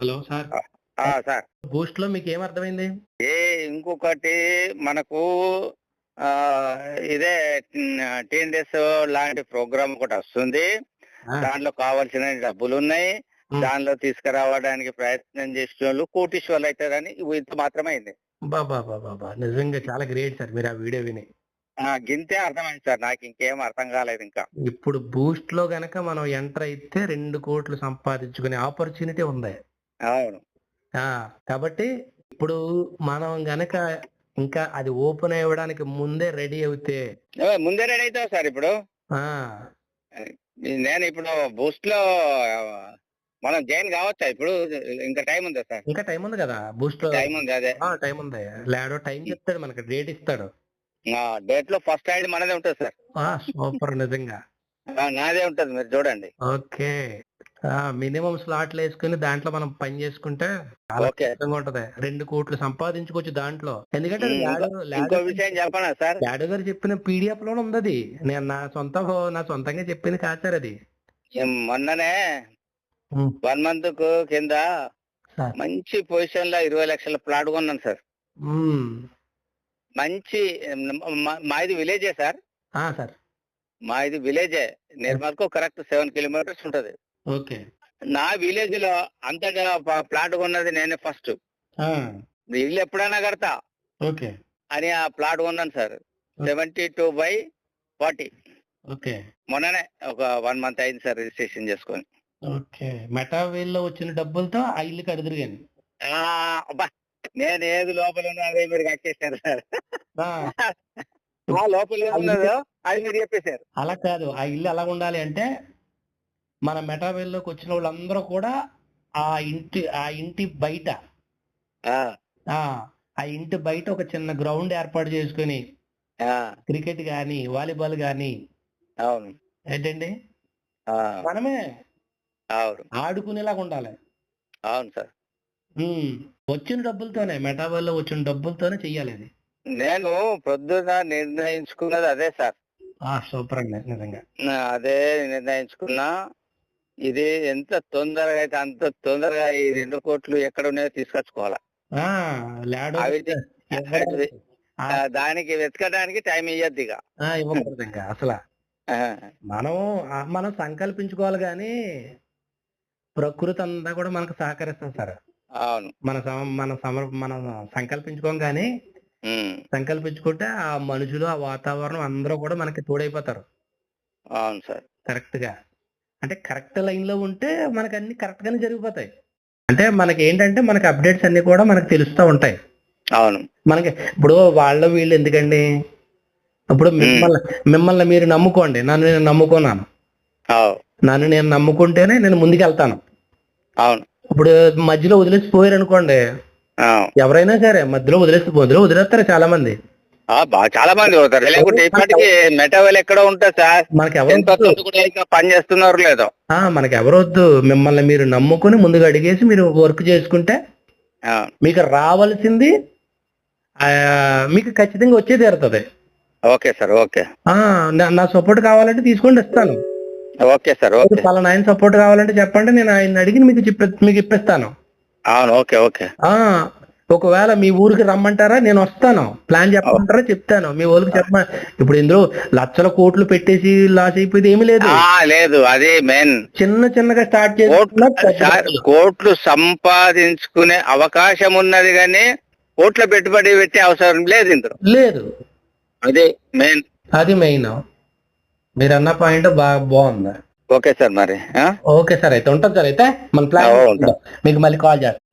Hello sir. ఆ, sir. బూస్ట్లో మీకు ఏం అర్థమైంది? ఏ ఇంకొకటి మనకు ఆ, ఇదే టీన్ డేస్ లాంటి ప్రోగ్రామ్ ఒకటి వస్తుంది. దాంట్లో కావాల్సిన డబ్బులు ఉన్నాయి. దానిలో తీసుకురావడానికి ప్రయత్నం చేసిన వాళ్ళు కోటీశ్వర్లు అవుతారని ఇంత మాత్రమే అయింది బాబా నిజంగా చాలా గ్రేట్ సార్ మీరు ఆ వీడియో విని. ఆ, గింతే అర్థమైంది సార్. నాకు ఇంకేం అర్థం కాలేదు ఇంకా. ఇప్పుడు బూస్ట్లో గనక మనం ఎంటర్ అయితే రెండు కోట్లు సంపాదించుకునే ఆపర్చునిటీ ఉంది. అవును. ఆ! కాబట్టి ఇప్పుడు మనం గనక ఇంకా అది ఓపెన్ అవ్వడానికి ముందే రెడీ అవుతే ముందే రెడీ అవుతావు సార్ ఇప్పుడు? ఆ! నేను ఇప్పుడు బూస్ట్లో మనం జాయిన్ కావచ్చా ఇప్పుడు? ఇంకా టైం ఉందా సార్? ఇంకా టైం ఉంది కదా బూస్ట్లో టైం ఉంది అదే. టైం ఉంది. లాడో టైం చెప్తాడు మనకి డేట్ ఇస్తాడు. డేట్లో ఫస్ట్ ఐడి మనదే ఉంటుంది సార్. సూపర్ నిజంగా. నాదే ఉంటుంది మీరు చూడండి. ఓకే. మినిమం స్లాట్లు వేసుకుని దాంట్లో మనం పని చేసుకుంటే చాలా ఉంటది. రెండు కోట్లు సంపాదించుకోవచ్చు దాంట్లో. ఎందుకంటే లాడో గారు చెప్పిన పీడిఎఫ్లోనే ఉంది అది నేను నా సొంత నా సొంతంగా చెప్పింది కాదు సార్ అది. మొన్ననే వన్ మంత్కు కింద మంచి పొజిషన్లో ఇరవై లక్షల ప్లాట్ కొన్నాను సార్. మంచి మా- మాది విలేజే సార్. సార్. మా ఇది విలేజే. నిర్మల్కు కరెక్ట్ సెవెన్ కిలోమీటర్స్ ఉంటది. ఓకే. నా విలేజ్లో అంతగా ప- ప్లాట్ కొన్నది నేనే ఫస్ట్. ఇల్లు ఎప్పుడైనా కడతా. ఓకే. అని ఆ ప్లాట్ కొన్నాను sir. Seventy two by forty. Okay. మొన్ననే ఒక వన్ మంత్ అయింది సార్ రిజిస్ట్రేషన్ చేసుకొని. ఓకే. మెటావేల్లో వచ్చిన డబ్బులతో ఆ ఇల్లు కడుదురు అబ్బా! నేను ఏది లోపల ఉన్నా అదే మీరు కట్టేశారు సార్. ఆ, లోపల ఉన్నదో అది మీరు చెప్పేశారు. అలా కాదు. ఆ ఇల్లు ఎలా ఉండాలి అంటే మన మెటావేల్లోకి వచ్చిన వాళ్ళందరూ కూడా ఆ ఇంటి ఆ ఇంటి బయట. ఆ, ఇంటి బయట ఒక చిన్న గ్రౌండ్ ఏర్పాటు చేసుకొని క్రికెట్ గాని వాలీబాల్ గాని అవును. ఏంటండి? మనమే అవును. ఆడుకునేలాగా ఉండాలి. అవును సార్. వచ్చిన డబ్బులతోనే మెటావేల్లో వచ్చిన డబ్బులతోనే చెయ్యాలి అది. నేను పొద్దున నిర్ణయించుకున్నది అదే సార్. ఆ సూపర్ అండి నిజంగా అదే నిర్ణయించుకున్నా. ఇది ఎంత తొందరగా అయితే అంత తొందరగా ఈ రెండు కోట్లు ఎక్కడ ఉన్నాయో తీసుకొచ్చుకోవాలా. దానికి వెతకడానికి టైం ఇక. ఆ, ఇవ్వకూడదు ఇంకా అసలు. మనం మనం సంకల్పించుకోవాలి కానీ ప్రకృతి అంతా కూడా మనకు సహకరిస్తుంది సార్. అవును. మన సమ- మన సమర్ మనం సంకల్పించుకోం కానీ సంకల్పించుకుంటే ఆ మనుషులు ఆ వాతావరణం అందరూ కూడా మనకి తోడైపోతారు. అవును సార్. కరెక్ట్గా అంటే కరెక్ట్ లైన్లో ఉంటే మనకి అన్ని కరెక్ట్ గానే జరిగిపోతాయి. అంటే మనకి ఏంటంటే మనకి అప్డేట్స్ అన్ని కూడా మనకు తెలుస్తూ ఉంటాయి. అవును. మనకి ఇప్పుడు వాళ్ళ వీళ్ళు ఎందుకండి? ఇప్పుడు మిమ్మల్ని మిమ్మల్ని మీరు నమ్ముకోండి. నన్ను నేను నమ్ముకున్నాను. నన్ను నేను నమ్ముకుంటేనే నేను ముందుకు వెళ్తాను అవును. ఇప్పుడు మధ్యలో వదిలేసి పోయారు అనుకోండి. ఎవరైనా సరే మధ్యలో వదిలేసి మధ్యలో వదిలేస్తారు చాలా మంది చాలా మంది పోతారు. లేకుంటే ఇప్పటికీ మెటవల్ ఎక్కడ ఉంటుంది సార్ మనకి ఎవరు పని చేస్తున్నారు లేదో. మనకి ఎవరు వద్దు. మిమ్మల్ని మీరు నమ్ముకుని ముందుకు అడిగేసి మీరు వర్క్ చేసుకుంటే. మీకు రావాల్సింది మీకు ఖచ్చితంగా వచ్చే తీరుతుంది ఓకే సార్ ఓకే. ఆ, నా- సపోర్ట్ కావాలంటే తీసుకోండి ఇస్తాను. Okay sir okay. పలానా ఆయన సపోర్ట్ కావాలంటే చెప్పండి నేను ఆయన అడిగి మీకు మీకు ఇప్పిస్తాను. అవును ఓకే ఓకే. ఆ ఒకవేళ మీ ఊరికి రమ్మంటారా నేను వస్తాను. ప్లాన్ చెప్పమంటారా చెప్తాను. మీ ఊరికి చెప్ప ఇప్పుడు ఇందులో లక్షల కోట్లు పెట్టేసి లాస్ అయిపోయింది ఏమీ లేదు. లేదు. అది మెయిన్. చిన్న చిన్నగా స్టార్ట్ సార్ కోట్లు సంపాదించుకునే అవకాశం ఉన్నది కానీ కోట్ల పెట్టుబడి పెట్టే అవసరం లేదు ఇందులో. లేదు. అదే మెయిన్. అది మెయిన్. మీరు అన్న పాయింట్ బాగా బాగుంది. ఓకే సార్ మరి ఆ? ఓకే సార్ అయితే ఉంటుంది సార్ అయితే మన ప్లాన్ ఉంటా. మీకు మళ్ళీ కాల్ చేస్తాను